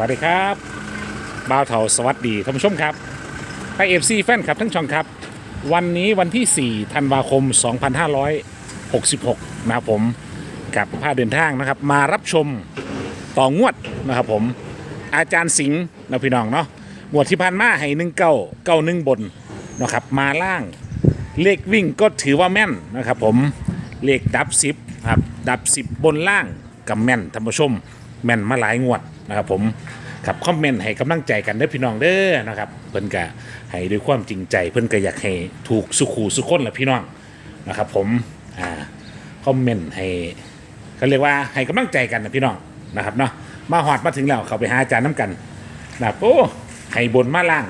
วัสดีครับบ่าวเถาสวัสดีท่านผู้ชมครับไปเอฟซีแฟนครับทั้งช่องครับ วันนี้วันที่ 4 ธันวาคม 2566 นะครับผมกับพาเดินทางนะครับ มารับชมต่องวดนะครับผมอาจารย์สิงห์นะพี่น้องเนาะงวดที่ผ่านมาให้หนึ่งเก้าเก้าหนึ่งบนนะครับมาล่างเลขวิ่งก็ถือว่าแม่นนะครับผมเลขดับสิบครับดับสิบบนล่างกับแม่นท่านผู้ชมแม่นมาหลายงวด นะครับผมครับคอมเมนต์ให้กำลังใจกันเด้อพี่น้องเด้อนะครับเพิ่นก็ให้ด้วยความจริงใจ เพิ่นก็อยากให้ถูกสุขูสุขคนแหละพี่น้องนะครับ ผมอ่าคอมเมนต์ให้เขาเรียกว่าให้กำลังใจกันนะพี่น้องนะครับเนาะมาหอดมาถึงแล้วเขาไปหาอาจารย์น้ำกันนะครับโอ้ให้บนมาล่าง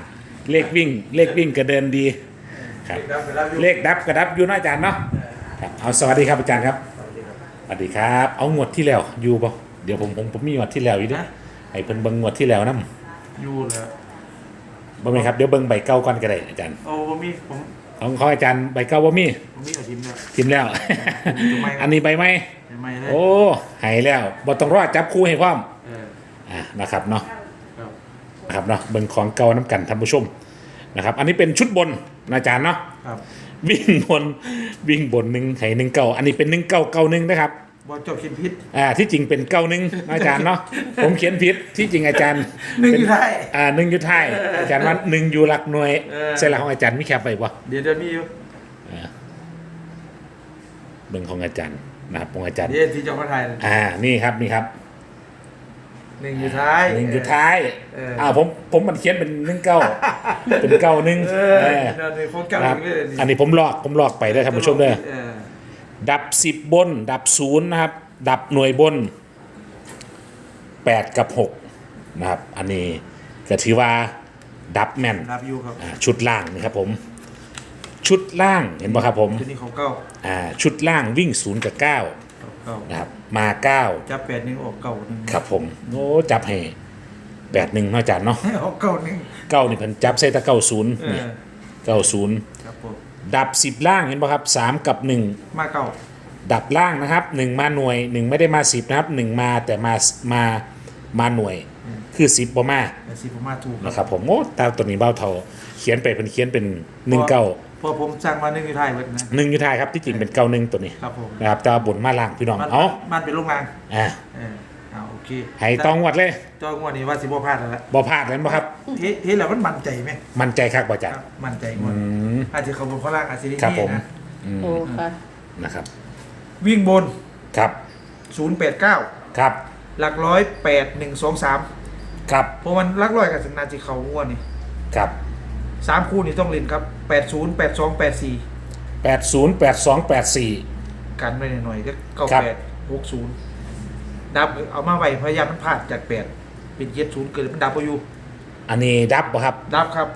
เลขวิ่ง เลขวิ่งก็เดินดีครับเลขดับกระดับอยู่เนาะอาจารย์เนาะครับเอาสวัสดีครับอาจารย์ครับสวัสดีครับ เอางวดที่แล้วอยู่ป่ะเดี๋ยวผมผมผมมีงวดที่แล้วอยู่ด้วย ให้เพิ่นเบิ่งงวดที่แล้วนํอยู่แล้วบ่แม่นครับเดี๋ยวเบิ่งใบเก่าก่อนก็ได้อาจารย์โอ้ผมมีผมของของอาจารย์ใบเก่าบ่มีผมมีอาทิตย์แล้วทิมแล้ว ทำไมครับ อันนี้ใบไหมทำไมเลยโอ้ใหายแล้วบ่ต้องรอจับคู่ให้พร้อมเอออะนะครับเนาะ ครับนะครับเนาะเบิ่งของเก่าน้ำกันท่านผู้ชมนะครับ อันนี้เป็นชุดบนนะอาจารย์เนาะครับวิ่งบนวิ่งบนหนึ่งไห้หนึ่งเก่าอันนี้เป็นหนึ่งเก่าเก่าหนึ่งนะครับ บอลจบคินพิษอ่าที่จริงเป็นเก้าหนึ่งอาจารย์เนาะผมเขียนผิดที่จริงอาจารย์หนึ่งอยู่ไทยอ่าหนึ่งอยู่ไทายอาจารย์ว่าหนึ่งอยู่หลักหน่วยเออใช่หลักของอาจารย์มีแคปไปปะเดี๋ยวจะมีอยู่เบิ่งของอาจารย์นะครับของอาจารย์เดี๋ยวที่จะมาไทยอ่านี่ครับนี่ครับหนึ่งอยู่ท้ายหนึ่งอยู่ท้ายเอออ่าผมผมมันเขียนเป็นหนึ่งเก้าเป็นเก้าหนึ่งเอเอออเดี๋ยวโฟกัสครับเลยอันนี้ผมลอกผมลอกไปได้อท่านผู้ชมเด้อเออ ดับสิบบน ดับศูนย์นะครับ ดับหน่วยบนแปดกับหกนะครับ อันนี้ก็ถือว่าดับแม่นรับอยู่ครับอ่าชุดล่างนะครับผม ชุดล่างเห็นป่ะครับผมตัวนี้เขาเก้าอ่าชุดล่างวิ่งศูนย์กับเก้าเขาเก้านะครับมาเก้าจับแปดหนึ่งออกเก้าหนึ่งครับผมโอ้จับให้แปดหนึ่งเนาะอาจารย์เนาะออกเก้าหนึ่งเก้านี่เพิ่นจับใส่ตะเก้าศูนย์เอนี่อเก้าศูนย์ครับผม ดับสิบล่างเห็นป่ะครับสามกับหนึ่งมาเก้าดับล่างนะครับหนึ่งมาหน่วยหนึ่งไม่ได้มาสิบนะครับหนึ่งมาแต่มามามาหน่วย คือสิบบ่มาแต่สิผมมาถูกนะครับผมโอ้ตาตัวนี้เบ้าเท่าเขียนไปเป็นเขียนเป็นหนึ่งเก้าพอผมสั่งมาหนึ่งอยู่ไทยเว้ยนะ หนึ่งอยุทายครับที่จริงเป็นเก้าหนึ่งตัวนี้ครับผม นะครับแตว่าบนมาล่างพี่น้องมันเอามันเป็นโรงงานอ่า เออเอาโอเคให้ต้องวัดเลยจองวันนี้ว่าสิบ่พลาดแล้วละบ่พลาดเลยบ่ครับเฮ้เฮ้แล้วมันมั่นใจไหมมั่นใจคักบ่จัดครับมั่นใจหมอืดมอาจจะเขาบนข้างล่างอาจจะได้ครับที่ผมนะอืมโอ้ค่ะนะครับ วิ่งบนครับ089ครับหลักร้อย8 1 2 3ครับเพราะมันหลักร้อยกับสัญญาจิเขางวดนี่ครับสามคู่นี่ต้องเล่นครับ80 82 84แปดศูนย์แปดสองแปดสี่กันไว้หน่อยๆก็ครับ98 60ดั บเอามาไว้พยายามมันพลาดจาก8เป็นเจ็ดศูนย์เกิดมันดับไปอยู่อันนี้ดับบ่ครับ ดับครับ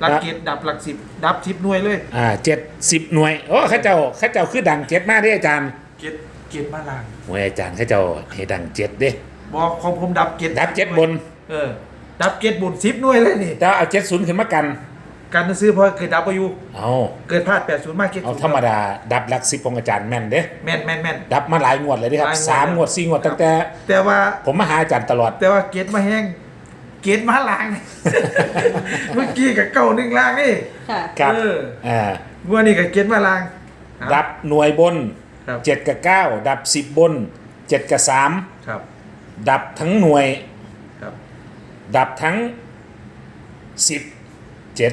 หลักครับเกียรดับหลักสิบดับทิปหน่วยเลยอ่าเจ็ดสิบหน่วยโอ้เข้าเจ้าเข้าเจ้าคือดังเจ็ดมากเด้อาจารย์เกียรเกียรมาล่างโอ้ยอาจารย์เข้าเจ้าให้ดังเจ็ดเด้บอกของผมดับเกียรดับเจ็ดบน เออดับเกียรบนสิบหน่วยเลยนี่แต่เอาเจ็ดศูนย์ขึ้นมากัน การซื้อเพราะเกิดดับไปอยู่เอาเกิดพลาดแปดศูนย์มากเกียรเอาธรรมดาดับหลักสิบของอาจารย์แม่นเด้แม่นแม่นแม่นดับมาหลายงวดเลยเด้ครับหลายงวดสามงวดสี่งวดตั้งแต่ แต่ว่าผมมาหาอาจารย์ตลอด แต่ว่าเกียรมาแห้งเกียรมาล่าง เมื่อกี้กับเก้าหนึ่งล่างนี่ค่ะครับเอออ่าเมื่อนี้กับเกียรมาล่าง ดับหน่วยบนครับเจ็ดกับเก้าดับสิบบนเจ็ดกับสามครับ ดับทั้งหน่วย ครับ ดับทั้งสิบเจ็ด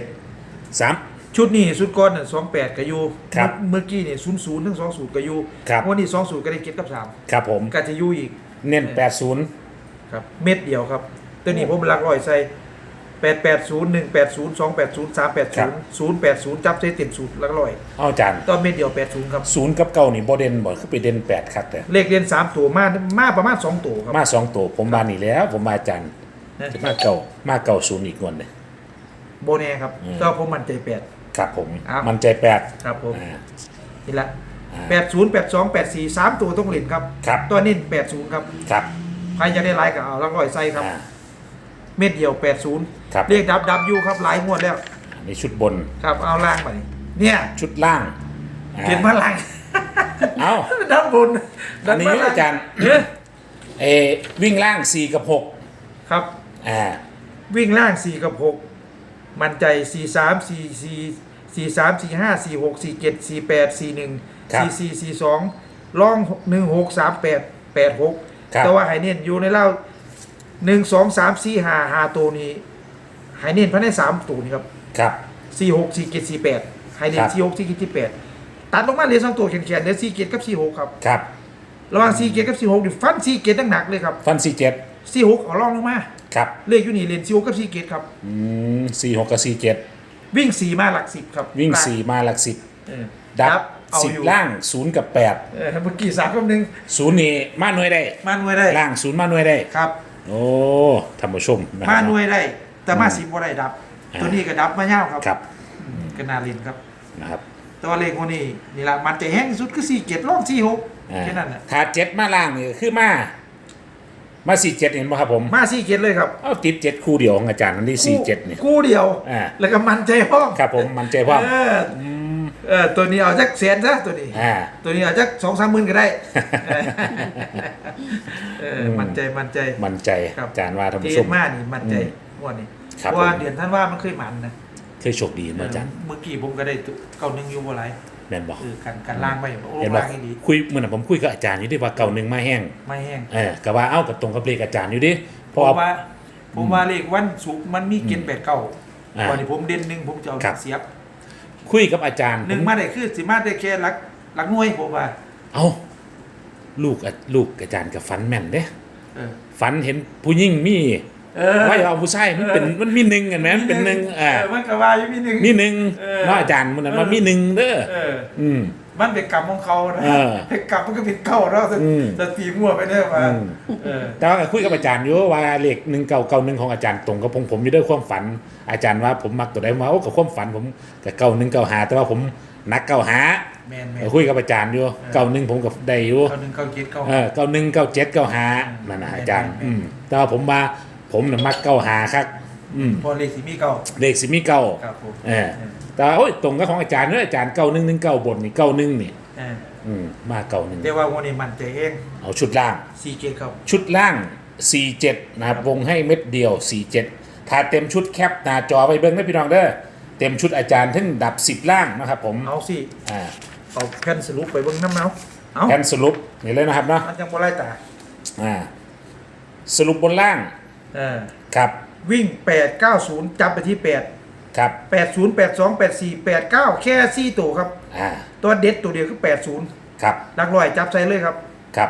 สาม ชุดนี้ชุดก้อนสองแปดกับยูครับเมื่อกี้นี่ศูนย์ศูนย์ถึงสองศูนย์กับยูครับ วันนี้สองศูนย์ก็ได้เกียรกับสามครับผมก็จะยูอีกเน้นแปดศูนย์ครับ เม็ดเดียวครับ ตัวนี้ผมหลักร้อยใส่แปดแปดศูนย์หนึ่งแปดศูนย์สองแปดศูนย์สามแปดศูนย์ศูนย์แปดศูนย์จับใส่เต็มศูนย์หลักร้อยเอาอาจารย์ตอนเม็ดเดียวแปดศูนย์ครับศูนย์กับเก้านี่บ่เด่นบ่คือไปเด่นแปดครับแต่เลขเรียนสามตัวมามาประมาณสองตัวครับมาสองตัวผมมานี่แล้ว ผมมาอาจารย์นะมาเก่ามาเก่าศูนย์อีกงวดเลย โบแน่ครับอืม ก็ผมมั่นใจแปด ครับผมอ้าวมันใจแปดครับผมอ่านี่ละอ่าแปดศูนย์แปดสองแปดสี่สามตัวต้องเล่นครับ ครับตัวนี้แปดศูนย์ครับครับใครจะได้ไลค์ก็เอาหลักร้อยใส่ครับ อ่า เม็ดเดียวแปดศูนย์ครับ เรียกดับดับยูครับหลายงวดแล้วในชุดบนครับเอาล่างไปเนี่ยชุดล่างอ่าเห็นมาล่าง เอาด้านบนอันนี้ด้มล่งอาจารย์ เอ๊ะเออวิ่งล่างสี่กับหกครับอ่า วิ่งล่างสี่กับหก มันใจสี่สามสี่สี่สี่สามสี่ห้าสี่หกสี่เจ็ดสี่แปดสี่หนึ่งครับสี่สี่สี่สองล่องหนึ่งหกสามแปดแปดหกครับแต่ว่าไฮเน้นอยู่ในเล่าหนึ่งสองสามสี่ห้าห้าตัวนี้ไฮเน้นภายในสามตัวนี้ครับ ครับสี่หกสี่เจ็ดสี่แปดไฮเน้ครันบสี่หกสี่เจ็ดสี่แปดตัดลงมาเหลือสองตัวแขนๆเหลือสี่เจ็ดกับสี่หกครับ ครับ ระหว่างสี่เจ็ดกับสี่หกนี่ฟันสี่เจ็ดหนักๆเลยครับฟันสี่เจ็ดสี่หกเอาล่องลงมาครับเลขอยู่นี่เรียนสี่หกกับสี่เจ็ดครับอืมสี่หกกับสี่เจ็ดวิ่งสี่มาหลักสิบครับวิ่งล่าสี่มาหลักสิบเออดับเอาสิบอยู่ล่างศูนย์กับแปดเออเมื่อกี้สามคำหนึ่งศูนย์นี่มาหน่วยได้ มาหน่วยได้ล่างศูนย์มาหน่วยได้ ครับโอ้ท่านผู้ชมะครับ มาหน่วยได้ แต่มาสิบบ่ได้ดับ อ่า ตัวนี้ก็ดับมาเงาวครับครับ อืมก็นาเรียนครับนะครับ ตัวเลขคนนี้นี่ละมันจะแห้งที่สุดคือสี่เจ็ดล่องสี่หกอ่าแค่นั้นแหละถ้าเจ็ดมาล่างนี่คือมา มาสี่เจ็ดเห็นป่ะครับผมมาสี่เจ็ดเลยครับเอาติดเจ็ดคู่เดียวของอาจารย์นั่นที่สี่เจ็ดนี่คู่เดียวอ่า แล้วก็มันใจห้องครับผมมันใจพ่อเออเออตัวนี้เอาจักแสนซะตัวนี้ อ่า ตัวนี้เอาจักสองสามหมื่นก็ได้ เออเออมมันใจมันใจ มันใจครับ อาจารย์ว่าท่านเทผู้ชมมานี่มันใจอืมงวดนี้ครับเพราะว่าผม เดือนท่านว่ามันเคยมันนะ เคยโชคดีมาอาจารย์เมื่อกี้ผมก็ได้เก้าหนึ่งอยู่บ่ไรแม่นบอกคือกันกันล่างไปโอ้เห็นบอกล่างให้ดีคุยเมื่อน่ะผมคุยกับอาจารย์อยู่ดิว่าเก่าหนึ่งมาแห้งไม่แห้งเออก็ว่าเอ้ากับตรงกับเลขอาจารย์อยู่ดิเพผราะมว่าว่าผมว่าเลขวันศุกร์มันมีเกณฑ์แปดเก้าอ่าวันนี้ผมเด่นหนึ่งผมจะเอาครับเสียบ คุยกับอาจารย์หนึ่งผมมาได้คือสิมาได้แค่หลักหลักหน่วยผมว่า เอ้าลูกอะลูกอาจารย์กับฝันแม่นเด้เออฝันเห็นผู้หญิงมี เออว่าเอาผู้ชายมันเป็นมันมีหนึ่งกันไหมมันเป็นหนึ่งอ่าเออมันก็ว่าอยู่มีหนึ่ง มีหนึ่งเออ เนาะอาจารย์มันนั้นว่ามีหนึ่งเด้อเออ อืม มันเป็นกรรมของเขานะเออเป็นกรรมมันก็เป็นเก้าแล้วจะอืม จะตีมั่วไปได้ว่าอืมเออ แต่ว่าก็คุยกับอาจารย์อยู่ว่าเลขหนึ่งเก่าเก่าหนึ่งของอาจารย์ตรงกับผมผมมีด้วยความฝัน อาจารย์ว่าผมมักตัวใดมาโอ้กับความฝันผมกับเก่าหนึ่งเก่าหาแต่ว่าผมนักเก่าหาแมนแมนก็คุยกับอาจารย์อยู่เก่าหนึ่งผมกับได้อยู่ เก้าหนึ่งเก้าเจ็ดเก้า เออเก้าหนึ่งเก้าเจ็ดเก้าห้านั่นนะอาจารย์อืมแต่ว่าผมมา ผมน่ะมักเก้าหาครับอืมพอเลขสีมีเก้าเลขสิมีเก้าครับผมเออแต่ว่าโอ้ยตรงกับของอาจารย์เนอะอาจารย์เก้าหนึ่งหนึ่งเก้าบนนี่เก้าหนึ่งนี่เอออืมมาเก้าหนึ่งแต่ว่าวันนี้มันใจเองเอาชุดล่างสี่เจ็ดครับ ชุดล่าง 47 นะครับ วงให้เม็ดเดียว 47 ถ้าเต็มชุดแคปหน้าจอไปเบิ้งได้พี่น้องเด้อ เต็มชุดอาจารย์ถึงดับ 10 ล่างนะครับผมเอาสิอ่าเอาแผ่นสรุปไปเบิ่งน้ำเนาเอาแผนสรุปนี่เลยนะครับเนาะมันจังบ่ไล่ตาอ่าสรุปบนล่าง เออครับวิ่ง8 9 0จับไปที่8ครับ8 0 8 2 8 4 8 9แค่4ตัวครับ อ่าตัวเด็ดตัวเดียวคือ8 0ครับหลักร้อยจับใส่เลยครับ ครับ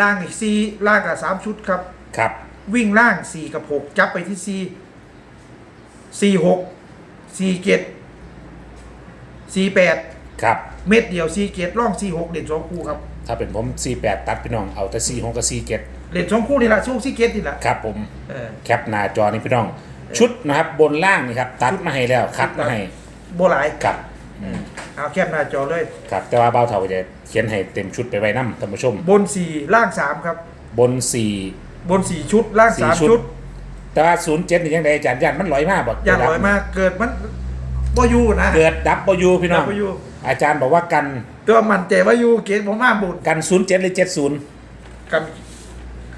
ล่างอีก4ล่างกับ3ชุดครับ ครับวิ่งล่าง4กับ6จับไปที่4 4 6 4 7 4 8ครับ เม็ดเดียว4 7ล่อง4 6เด่นสองคู่ครับ ถ้าเป็นผม48ตัดพี่น้องเอาแต่4 6กับ4 7เด่นสองคู่นี่แหละช่วง4 7นี่แหละครับผมเออ แคปหน้าจอนี่พี่น้อง ชุดนะครับบนล่างนี่ครับ ตัดมาให้แล้วคัดมาให้โบหลายกับเอาแคบหน้าจอเลย ครับแต่ว่าเบาเท่าจะเขียนให้เต็มชุดไปไว้น้ำท่านผู้ชม บน4ล่าง3ครับ บนสี่บน4ชุดล่างสี่3ชุด แต่ว่าศูนย์เจ็ดนี่ยังไงอาจารย์ยันมันลอยมากบอกอย่าลอยมากเกิดมันบ่อยู่นะเกิดดับเบิลยูพี่น้องบ่อยู่อาจารย์บอกว่ากันตัวมันใจว่าอยู่เกณฑ์ผมมาบุญกันศูนย์เจ็ดหรือเจ็ดศูนย์กัน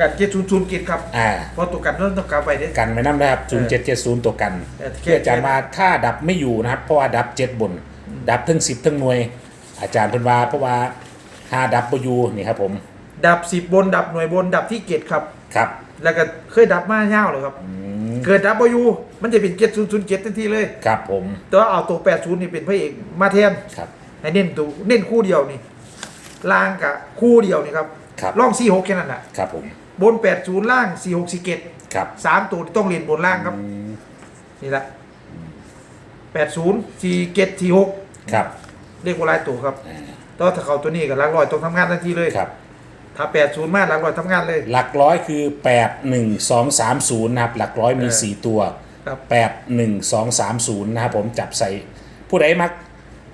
กันเกณฑ์ศูนย์ศูนย์เกณฑ์ครับอ่า เพราะตัวกันต้องต้องกลับไปเด้ กันไว้น้ำนะครับศูนย์เจ็ดเจ็ดศูนย์ตัวกันเออคืออาจารย์ว่าถ้าดับไม่อยู่นะครับ เพราะว่าดับเจ็ดบน ดับทั้งสิบทั้งหน่วย อาจารย์เพิ่นว่าเพราะว่าถ้าดับเบิลยูนี่ครับผมดับ10บนดับหน่วยบนดับที่เกณฑ์ครับ ครับแล้วก็เคยดับมาเง่าวเลยครับ อืมเกิดดับบ่อยู่มันจะเป็นเกณฑ์ศูนย์ศูนย์เกณฑ์ทันทีเลย ครับผมแต่ว่าเอาตัว80นี่เป็นพระเอกมาแทนครับ ให้เน้นตัวเน้นคู่เดียวนี่ล่างกับคู่เดียวนี่ครับครับ ล่อง46แค่นั้นแหละครับผม บน80ล่าง46 4เกณฑ์ครับสามตัวที่ต้องเรียนบนล่างครับ อืมนี่แหละแปดศูนย์สี่เจ็ดสี่หกครับเรียกว่าลายตัวครับอ่าแต่ว่าถ้าเขาตัวนี้กับลักลอยต้องทำงานทันทีเลยครับ ถ้าแปดศูนย์มาลักลอยทำงานเลย หลักร้อยคือ 8 1 2 3 0นะครับหลักร้อยมี เออ4 ตัว ครับ 8 1 2 3 0นะครับผมจับใส่ ผู้ใดมัก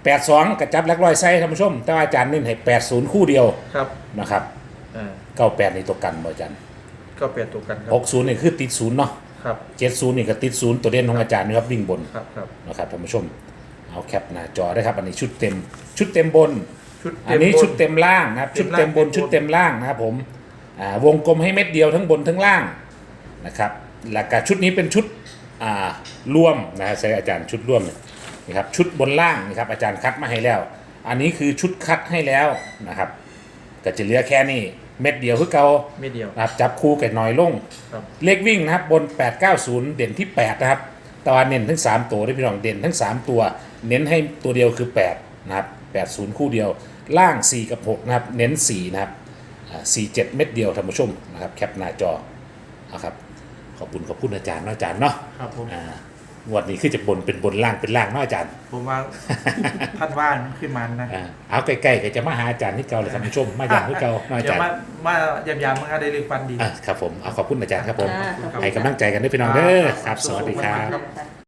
8 2กับจับหลักร้อยใส่ท่านผู้ชม แต่ว่าอาจารย์เน้นให้ 8 0 คู่เดียวครับนะครับ อ่า 98ในตัวกันบ่อาจารย์ก็แปดตัวกันครับ60นี่คือติดศูนย์เนาะครับ70นี่ก็ติดศูนย์ตัวเด่นของอาจารย์นะครับวิ่งบนครับครับนะครับท่านผู้ชม เอาแคปหน้าจอได้ครับ อันนี้ชุดเต็ม ชุดเต็มบน ชุดอันนี้บชุดเต็มล่างนะครับเต็ชุดมล่างเต็มบนเต็มบนชุดเต็มล่างนะครับผมอ่าวงกลมให้เม็ดเดียวทั้งบนทั้งล่างนะครับหลักการชุดนี้เป็นชุดอ่ารวมนะฮะใช้อาจารย์ชุดร่วมเนี่ยนะครับชุดบนล่างนะครับอาจารย์คัดมาให้แล้ว อันนี้คือชุดคัดให้แล้วนะครับก็จะเหลือแค่นี้ เม็ดเดียวคือเก่าไม่เดียว นะครับจับคู่กันน้อยลง ครับ เลขวิ่งนะครับบน 890 เด่นที่ 8 นะครับตอนเน้นทั้ง 3 ตัวด้วยพี่น้องเด่นทั้ง 3 ตัว เน้นให้ตัวเดียวคือ 8 นะครับ 80 คู่เดียว ล่าง 4 กับ 6 นะครับ เน้น 4 นะครับอ่า47 เม็ดเดียวท่านผู้ชมนะครับ แคปหน้าจอเอาครับขอบคุณขอบคุณอาจารย์เนาะอาจารย์เนาะครับผม อ่า งวดนี้คือจะบนเป็นบนล่างเป็นล่างเนาะอาจารย์ผมว่า ท่านว่านขึ้นมานะอ่าเอาใกล้ๆก็จะมาหาอาจารย์ที่เก่าเลยท่านผู้ชมมาอย่างที่เก่าเนาะอาเดี๋ยจาวรย์ มามายำๆมันก็ได้เรียกฟันดี อะครับผม เอาขอบคุณอาจารย์ครับผมอ่าขอบคุณให้กำลังใจกันด้วยพี่น้องเด้อครับ สวัสดีครับครับค่ะ